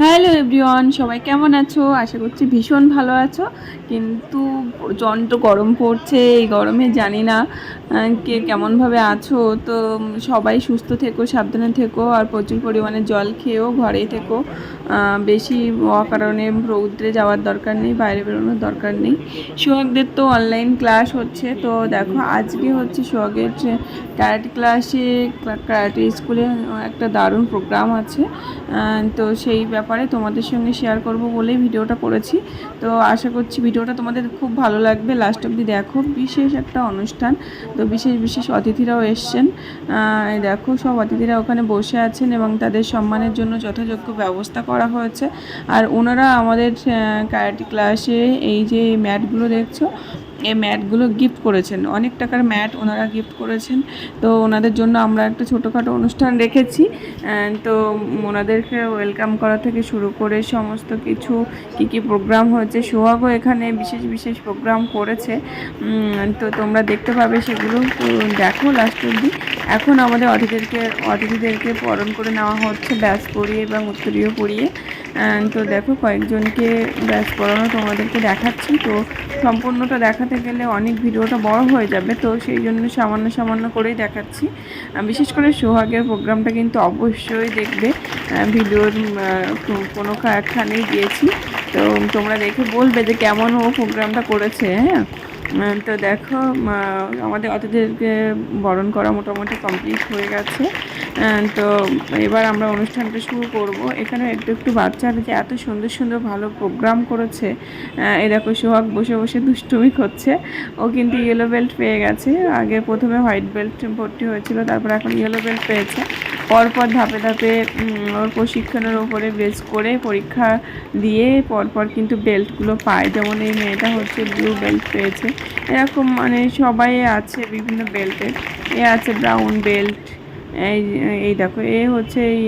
Hello everyone, সবাই কেমন আছো? আশা করছি ভীষণ ভালো আছো। কিন্তু প্রচণ্ড গরম পড়ছে, এই গরমে জানি না কে কেমনভাবে আছো। তো সবাই সুস্থ থেকো, সাবধানে থেকো, আর প্রচুর পরিমাণে জল খেয়েও ঘরেই থেকো। বেশি অকারণে রৌদ্রে যাওয়ার দরকার নেই, বাইরে বেরোনোর দরকার নেই। সোহাগদের তো অনলাইন ক্লাস হচ্ছে, তো দেখো আজকে হচ্ছে সোহাগের ক্যারাটে ক্লাসে ক্যারাটে স্কুলে একটা দারুণ প্রোগ্রাম আছে। তো সেই ব্যাপারে তোমাদের সঙ্গে শেয়ার করব বলেই ভিডিওটা করেছি। তো আশা করছি ভিডিওটা তোমাদের খুব ভালো লাগবে। লাস্ট অবধি দেখো, বিশেষ একটা অনুষ্ঠান, তো বিশেষ বিশেষ অতিথিরাও এসছেন। দেখো সব অতিথিরা ওখানে বসে আছেন এবং তাদের সম্মানের জন্য যথাযোগ্য ব্যবস্থা করা হয়েছে। আর ওনারা আমাদের ক্যারাটি ক্লাসে এই যে ম্যাটগুলো দেখছ এই ম্যাটগুলো গিফট করেছেন। অনেক টাকার ম্যাট ওনারা গিফট করেছেন। তো ওনাদের জন্য আমরা একটা ছোটোখাটো অনুষ্ঠান রেখেছি। তো ওনাদেরকে ওয়েলকাম করা থেকে শুরু করে সমস্ত কিছু কী কী প্রোগ্রাম হয়েছে সোহাগও এখানে বিশেষ বিশেষ প্রোগ্রাম করেছে। তো তোমরা দেখতে পাবে সেগুলো। তো দেখো লাস্ট অবধি। এখন আমাদের অতিথিদেরকে অতিথিদেরকে বরণ করে নেওয়া হচ্ছে ব্যাস পরিয়ে এবং উত্তরীয় আহ, তো দেখো কয়েকজনকে ব্যাস পড়ানো তোমাদেরকে দেখাচ্ছি। তো সম্পূর্ণটা দেখাতে গেলে অনেক ভিডিওটা বড় হয়ে যাবে, তো সেই জন্য সামান্য সামান্য করেই দেখাচ্ছি। বিশেষ করে সোহাগের প্রোগ্রামটা কিন্তু অবশ্যই দেখবে। ভিডিওর কোনো একখানেই দিয়েছি, তো তোমরা দেখে বলবে যে কেমন ও প্রোগ্রামটা করেছে হ্যাঁ? তো দেখো আমাদের অতিথিদেরকে বরণ করা মোটামুটি কমপ্লিট হয়ে গেছে। তো এবার আমরা অনুষ্ঠানটা শুরু করব। এখানে একটু একটু বাচ্চারা যে এত সুন্দর সুন্দর ভালো প্রোগ্রাম করেছে। দেখো, সোহাগ বসে বসে দুষ্টুমি করছে। ও কিন্তু ইয়েলো বেল্ট পেয়ে গেছে। আগে প্রথমে হোয়াইট বেল্ট ভর্তি হয়েছিল, তারপর এখন ইয়েলো বেল্ট পেয়েছে। পরপর ধাপে ধাপে ওর প্রশিক্ষণের ওপরে বেস করে পরীক্ষা দিয়ে পরপর কিন্তু বেল্টগুলো পায়। যেমন এই মেয়েটা হচ্ছে ব্লু বেল্ট পেয়েছে। এরকম মানে সবাই আছে বিভিন্ন বেল্টের এ। আছে ব্রাউন বেল্ট এই এই দেখো, এ হচ্ছে এই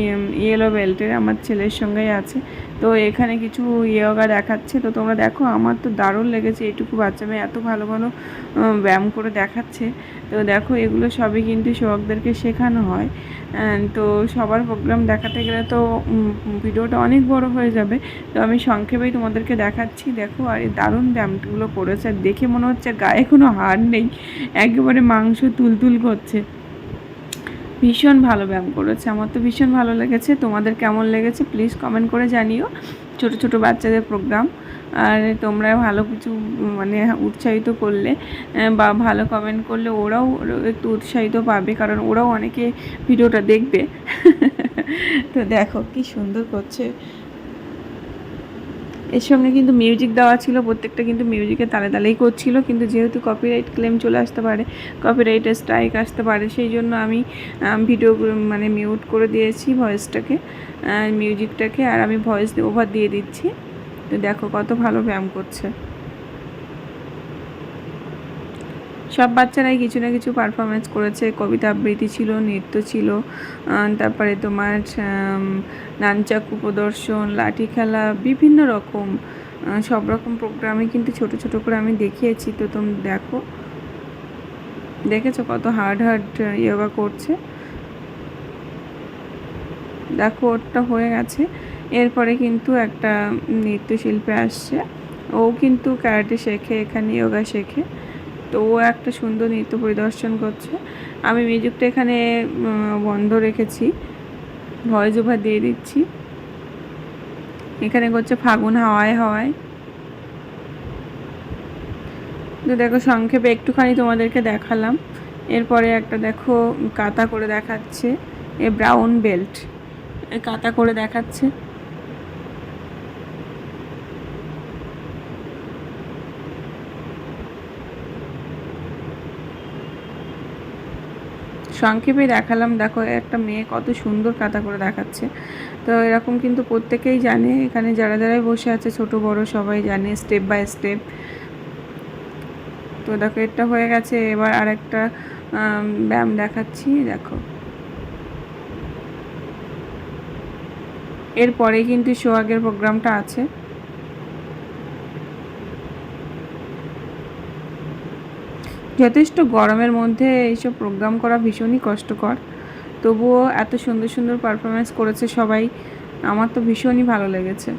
ইয়েলো বেল্টের আমার ছেলের সঙ্গেই আছে। তো এখানে কিছু ইয়োগা দেখাচ্ছে। তো তোমরা দেখো, আমার তো দারুণ লেগেছে এইটুকু বাচ্চা মেয়ে এত ভালো ভালো ব্যায়াম করে দেখাচ্ছে। তো দেখো, এগুলো সবই কিন্তু সোহাগদেরকে শেখানো হয়। তো সবার প্রোগ্রাম দেখাতে গেলে তো ভিডিওটা অনেক বড় হয়ে যাবে। তো আমি সংক্ষেপেই তোমাদেরকে দেখাচ্ছি। দেখো, আর এই দারুণ ব্যায়ামগুলো করেছে। দেখে মনে হচ্ছে গায়ে কোনো হাড় নেই। একেবারে মাংস তুলতুল করছে। ভীষণ ভালো ব্যায়াম করেছে। আমার তো ভীষণ ভালো লেগেছে। তোমাদের কেমন লেগেছে প্লিজ কমেন্ট করে জানিও। ছোট ছোট বাচ্চাদের প্রোগ্রাম আর তোমরা ভালো কিছু মানে উৎসাহিত করলে বা ভালো কমেন্ট করলে ওরাও একটু উৎসাহিত পাবে। কারণ ওরাও অনেকে ভিডিওটা দেখবে। তো দেখো কি সুন্দর করছে। এর সঙ্গে কিন্তু মিউজিক দেওয়া ছিল, প্রত্যেকটা কিন্তু মিউজিকের তালে তালেই করছিল, কিন্তু যেহেতু কপিরাইট ক্লেম চলে আসতে পারে কপিরাইটের স্ট্রাইক আসতে পারে, সেই জন্য আমি ভিডিও মানে মিউট করে দিয়েছি ভয়েসটাকে মিউজিকটাকে আর আমি ভয়েস ওভার দিয়ে দিচ্ছি। তো দেখো কত ভালো ব্যায়াম করছে। সব বাচ্চারাই কিছু না কিছু পারফরমেন্স করেছে। কবিতা আবৃত্তি ছিল, নৃত্য ছিল তারপরে তোমার নানচাকু প্রদর্শন লাঠি খেলা, বিভিন্ন রকম সব রকম প্রোগ্রামে কিন্তু ছোট ছোট করে আমি দেখিয়েছি। তো তুমি, দেখো। দেখেছ কত হার্ড হার্ড ইয়োগা করছে? দেখো, ওরটা হয়ে গেছে। এরপরে কিন্তু একটা নৃত্যশিল্পী আসছে। ও কিন্তু ক্যারাটে শেখে, এখানে ইয়োগা শেখে। তো ও একটা সুন্দর নৃত্য পরিদর্শন করছে। আমি মিউজিকটা এখানে বন্ধ রেখেছি। ভয়েস ওভার দিয়ে দিচ্ছি। এখানে করছে ফাগুন হাওয়ায় হাওয়ায়। তো দেখো, সংক্ষেপে একটুখানি তোমাদেরকে দেখালাম। এরপরে একটা দেখো, কাতা করে দেখাচ্ছে। এ ব্রাউন বেল্ট কাতা করে দেখাচ্ছে। সংক্ষেপে দেখালাম, দেখো, একটা মেয়ে কত সুন্দর কাতা করে দেখাচ্ছে। তো এরকম কিন্তু প্রত্যেকেই জানে, এখানে যারা যারাই বসে আছে, ছোট, বড়, সবাই জানে স্টেপ বাই স্টেপ তো দেখো, এটা হয়ে গেছে, এবার আর একটা ব্যায়াম দেখাচ্ছি, দেখো। এরপরে কিন্তু সোহাগের প্রোগ্রামটা আছে। যথেষ্ট গরমের মধ্যে এইসব প্রোগ্রাম করা ভীষণই কষ্টকর। তবুও এত সুন্দর সুন্দর পারফরমেন্স করেছে সবাই। আমার তো ভীষণই ভালো লেগেছে।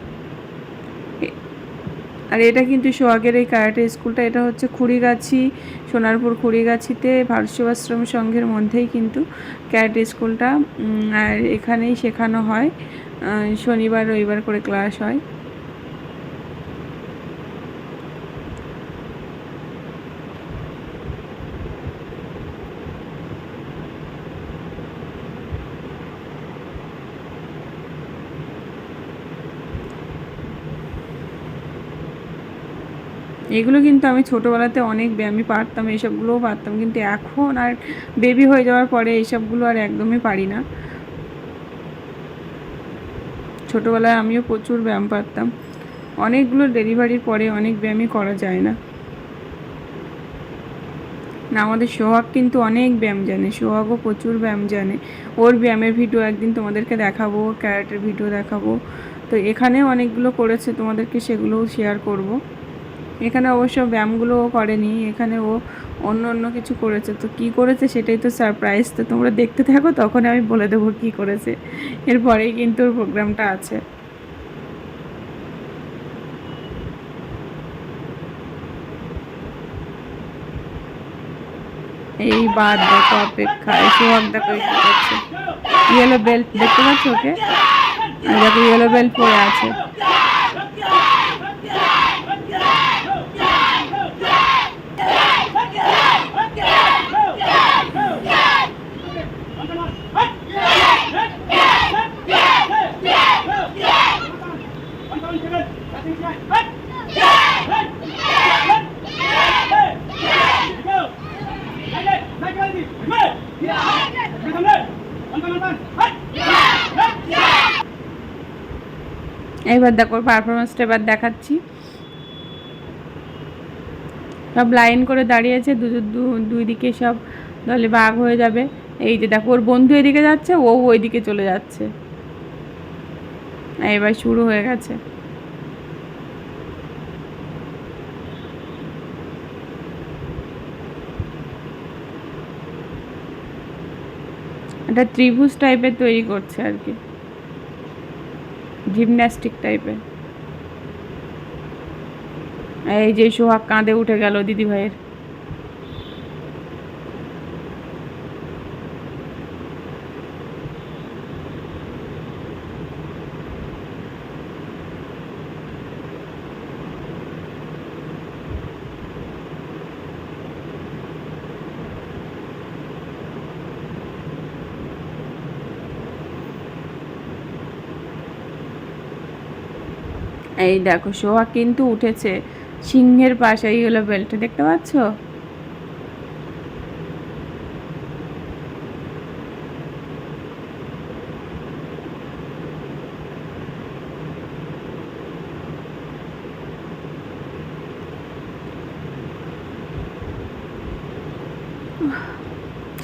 আর এটা কিন্তু সোহাগের এই ক্যারাটে স্কুলটা এটা হচ্ছে খুড়িগাছি, সোনারপুর খুড়িগাছিতে ভারত সেবাশ্রম সংঘের মধ্যেই কিন্তু ক্যারাটে স্কুলটা আর এখানেই শেখানো হয়। শনিবার রবিবার করে ক্লাস হয়। এগুলো কিন্তু আমি ছোটোবেলাতে অনেক ব্যায়ামই পারতাম, এইসবগুলোও পারতাম। কিন্তু এখন আর বেবি হয়ে যাওয়ার পরে এইসবগুলো আর একদমই পারি না। ছোটোবেলায় আমিও প্রচুর ব্যায়াম পারতাম। অনেকগুলো ডেলিভারির পরে অনেক ব্যায়ামই করা যায় না। না, আমাদের সোহাগ কিন্তু অনেক ব্যায়াম জানে, সোহাগও প্রচুর ব্যায়াম জানে। ওর ব্যায়ামের ভিডিও একদিন তোমাদেরকে দেখাবো ক্যারেটের ভিডিও দেখাবো। তো এখানেও অনেকগুলো করেছে, তোমাদেরকে সেগুলোও শেয়ার করব। এখানে অবশ্য ব্যায়ামগুলোও করেনি, এখানে ও অন্য অন্য কিছু করেছে। তো কি করেছে সেটাই তো সারপ্রাইজ তো তোমরা দেখতে থাকো তখন আমি বলে দেবো কি করেছে। এরপরেই কিন্তু ওর প্রোগ্রামটা আছে। এই বাদ দেখো অপেক্ষা সোহাগ দেখো ইয়েলো বেল্ট দেখতে পাচ্ছ ওকে? দেখো ইয়েলো বেল্ট পরে আছে। এবার দেখো পারফরমেন্সটা এবার দেখাচ্ছি। সব লাইন করে দাঁড়িয়েছে দুই দিকে সব দলে বাঘ হয়ে যাবে। এই যে দেখো, ওর বন্ধু এদিকে যাচ্ছে, ও ওইদিকে চলে যাচ্ছে। এবার শুরু হয়ে গেছে। একটা ত্রিভুজ টাইপের তৈরি করছে আর কি। জিমন্যাস্টিক টাইপের এই যে সোহাগ কাঁধে উঠে গেল দিদি এই দেখো সোহাগ কিন্তু উঠেছে। সিংহের পাশে, এই হলো বেল্টটা দেখতে পাচ্ছ?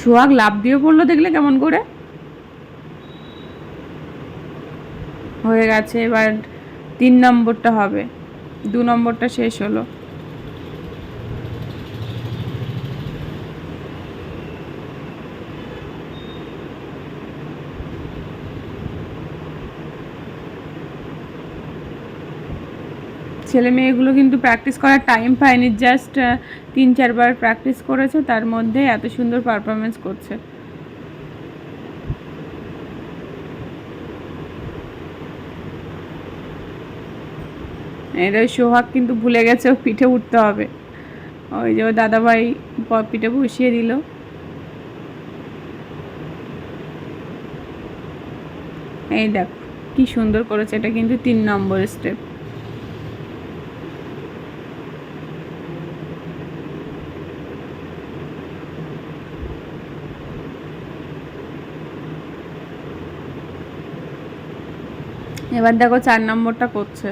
সোহাগ লাভ দিয়ে পড়ল দেখলে কেমন করে? হয়ে গেছে, এবার তিন নম্বরটা হবে। দু নম্বরটা শেষ হলো। ছেলে মেয়েগুলো কিন্তু প্র্যাকটিস করার টাইম পায়নি। জাস্ট তিন, চারবার প্র্যাকটিস করেছে। তার মধ্যে এত সুন্দর পারফরমেন্স করছে। এটা সোহাগ কিন্তু ভুলে গেছে পিঠে উঠতে হবে। ওই যে দাদাভাই পিঠে বসিয়ে দিল। এই দেখ, কি সুন্দর করেছে, এটা কিন্তু তিন নম্বর স্টেপ এবার দেখো চার নম্বরটা করছে।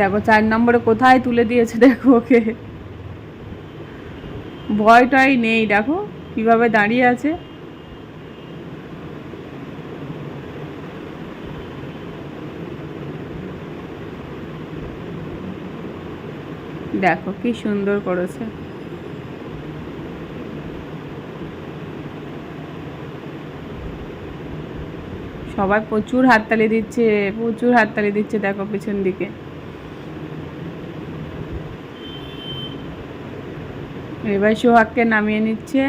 দেখো, চার নম্বরে কোথায় তুলে দিয়েছে দেখো ওকে। ভয় টয় নেই, দেখো কীভাবে দাঁড়িয়ে আছে। দেখো কি সুন্দর করেছে। সবাই প্রচুর হাততালি দিচ্ছে, প্রচুর হাততালি দিচ্ছে, দেখো পিছন দিকে। এবার সোহাগকে নামিয়ে নিচ্ছে।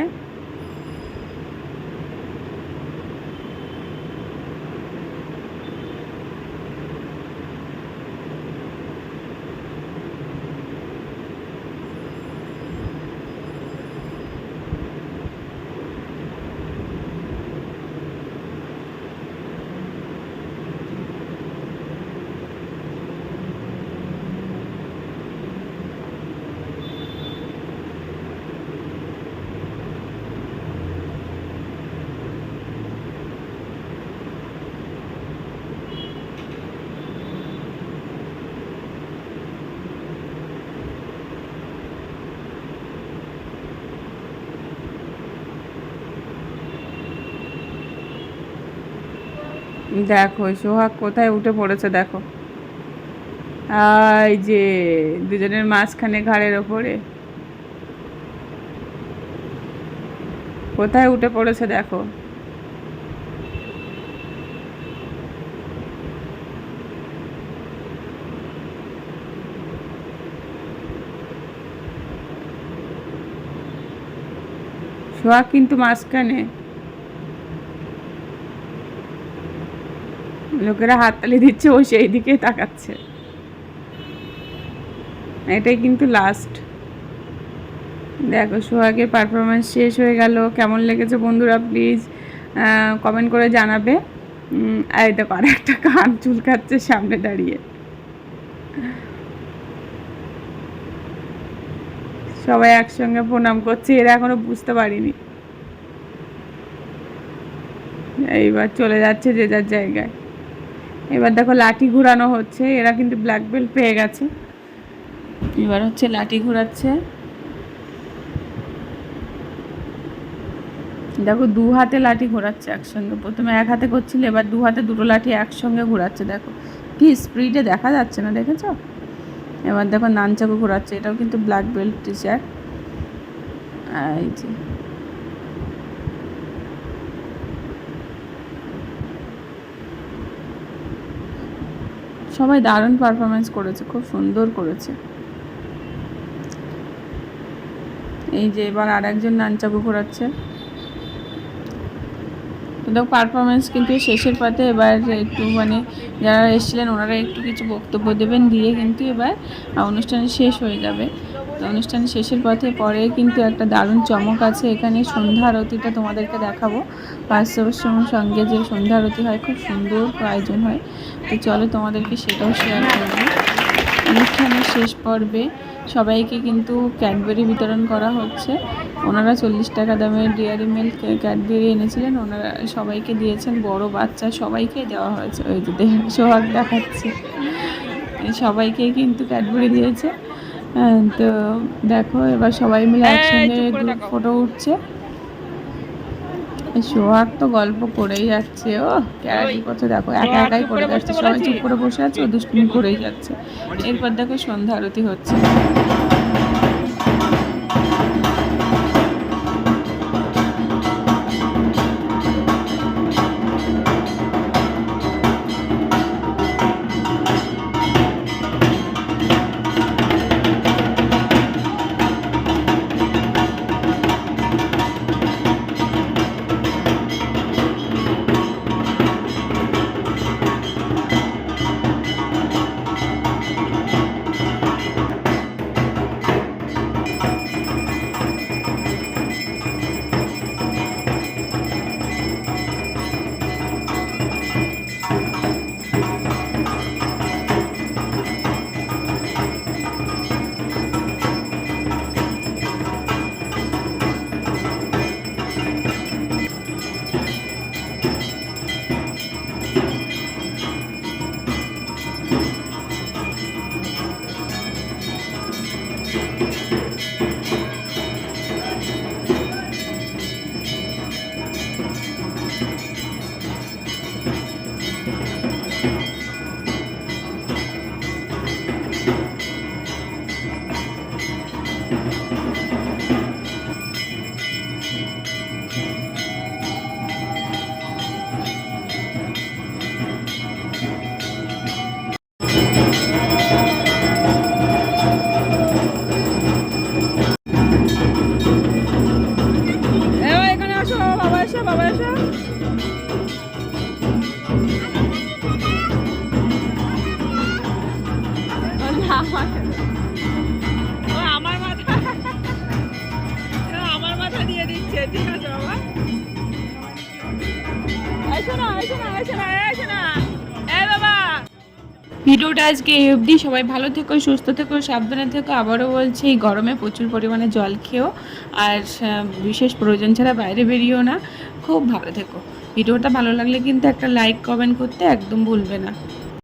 দেখো, সোহাগ কোথায় উঠে পড়েছে দেখো। এই যে, দুজনের মাঝখানে ঘাড়ের ওপরে। কোথায় উঠে পড়েছে দেখো। সোহাগ কিন্তু মাঝখানে। লোকেরা হাততালি দিচ্ছে, ও সেই দিকে তাকাচ্ছে। এটাই কিন্তু লাস্ট দেখো, সোহাগের পারফরমেন্স শেষ হয়ে গেল। কেমন লেগেছে বন্ধুরা প্লিজ কমেন্ট করে জানাবে। আর এটা আর একটা কান চুলকাচ্ছে সামনে দাঁড়িয়ে। সবাই একসঙ্গে প্রণাম করছে, এরা এখনও বুঝতে পারিনি। এইবার চলে যাচ্ছে যে যার জায়গায়। এবার দেখো লাঠি ঘোরানো হচ্ছে, এরা কিন্তু ব্ল্যাক বেল্ট পেয়ে গেছে। এবার হচ্ছে লাঠি ঘোরাচ্ছে। দেখো দু হাতে লাঠি ঘোরাচ্ছে একসঙ্গে, প্রথমে এক হাতে করছিল, এবার দু হাতে দুটো লাঠি একসঙ্গে ঘোরাচ্ছে, দেখো। কি স্পিডে দেখা যাচ্ছে না, দেখেছ? এবার দেখো নানচাকু ঘোরাচ্ছে, এটাও কিন্তু ব্ল্যাক বেল্ট টিচার এই যে সবাই দারুণ পারফরমেন্স করেছে, খুব সুন্দর করেছে। এই যে এবার আর একজন নানচাকু ঘোরাচ্ছে দেখো পারফরমেন্স কিন্তু শেষের পাতে এবার একটু মানে যারা এসেছিলেন ওনারা একটু কিছু বক্তব্য দেবেন দিয়ে কিন্তু এবার অনুষ্ঠান শেষ হয়ে যাবে। অনুষ্ঠান শেষের পথে পরে কিন্তু একটা দারুণ চমক আছে। এখানে সন্ধ্যা আরতিটা তোমাদেরকে দেখাবো। পাঁচশোর সঙ্গে যে সন্ধ্যা আরতি হয়, খুব সুন্দর আয়োজন হয়। তো চলো তোমাদেরকে সেটাও শেয়ার করব অনুষ্ঠানের শেষ পর্বে সবাইকে কিন্তু ক্যাডবেরি বিতরণ করা হচ্ছে। ওনারা চল্লিশ টাকা দামের ডেয়ারি মিল্ক ক্যাডবেরি এনেছিলেন। ওনারা সবাইকে দিয়েছেন। বড় বাচ্চা সবাইকে দেওয়া হয়েছে। ওই যে সোহাগ দেখাচ্ছে। সবাইকে কিন্তু ক্যাডবেরি দিয়েছে। তো দেখো এবার সবাই মিলে একসঙ্গে ফটো উঠছে। সোহাগ তো গল্প করেই যাচ্ছে ও ক্যারাটি করছে দেখো একা একাই করে যাচ্ছে সবাই চুপ করে বসে আছে ও দুষ্টুমি করেই যাচ্ছে। এরপর দেখো সন্ধ্যা আরতি হচ্ছে। আমার- মাথা। আমার মাথা দিয়ে দিচ্ছে, ঠিক আছে বাবা। ভিডিওটা আজকে এই অবধি। সবাই ভালো থেকো, সুস্থ থেকো, সাবধানে থেকো। আবারও বলছি, এই গরমে প্রচুর পরিমাণে জল খেও। আর বিশেষ প্রয়োজন ছাড়া বাইরে বেরিয়েও না। খুব ভালো থেকো। ভিডিওটা ভালো লাগলে কিন্তু একটা লাইক কমেন্ট করতে একদম ভুলবে না।